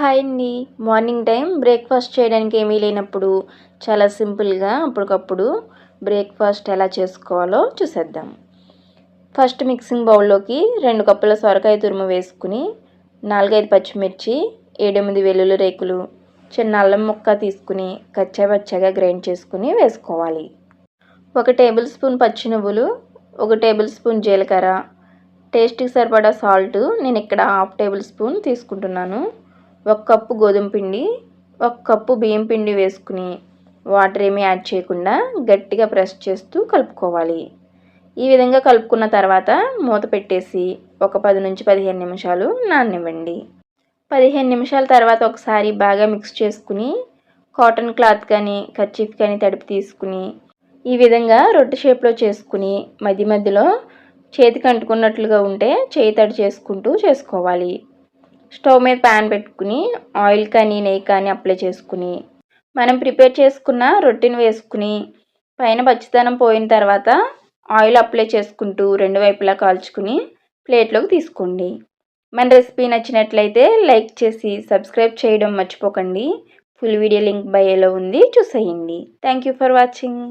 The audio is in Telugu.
హాయ్ అండి. మార్నింగ్ టైం బ్రేక్ఫాస్ట్ చేయడానికి ఏమీ లేనప్పుడు చాలా సింపుల్గా అప్పటికప్పుడు బ్రేక్ఫాస్ట్ ఎలా చేసుకోవాలో చూసేద్దాం. ఫస్ట్ మిక్సింగ్ బౌల్లోకి రెండు కప్పుల సొరకాయ తురుము వేసుకుని నాలుగైదు పచ్చిమిర్చి ఏడెనిమిది వెల్లుల్లి రేకులు చిన్న అల్లం ముక్క తీసుకుని కచ్చాపచ్చగా గ్రైండ్ చేసుకుని వేసుకోవాలి. ఒక టేబుల్ స్పూన్ పచ్చి నువ్వులు ఒక టేబుల్ స్పూన్ జీలకర్ర. టేస్ట్కి సరిపడా సాల్ట్ నేను ఇక్కడ హాఫ్ టేబుల్ స్పూన్ తీసుకుంటున్నాను. ఒక కప్పు గోధుమ పిండి ఒక కప్పు బియ్యం పిండి వేసుకుని వాటర్ ఏమీ యాడ్ చేయకుండా గట్టిగా ప్రెస్ చేస్తూ కలుపుకోవాలి. ఈ విధంగా కలుపుకున్న తర్వాత మూత పెట్టేసి ఒక పది నుంచి పదిహేను నిమిషాలు నాననివ్వండి. పదిహేను నిమిషాల తర్వాత ఒకసారి బాగా మిక్స్ చేసుకుని కాటన్ క్లాత్ కానీ కర్చీఫ్ కానీ తడిపి తీసుకుని ఈ విధంగా రొట్టె షేప్లో చేసుకుని మధ్య మధ్యలో చేతికి అంటుకున్నట్లుగా ఉంటే చేయి తడి చేసుకుంటూ చేసుకోవాలి. స్టవ్ మీద ప్యాన్ పెట్టుకుని ఆయిల్ కానీ నెయ్యి కానీ అప్లై చేసుకుని మనం ప్రిపేర్ చేసుకున్న రొట్టెని వేసుకుని పైన పచ్చితనం పోయిన తర్వాత ఆయిల్ అప్లై చేసుకుంటూ రెండు వైపులా కాల్చుకుని ప్లేట్లోకి తీసుకోండి. మన రెసిపీ నచ్చినట్లయితే లైక్ చేసి సబ్స్క్రైబ్ చేయడం మర్చిపోకండి. ఫుల్ వీడియో లింక్ బయోలో ఉంది చూసేయండి. Thank you for watching.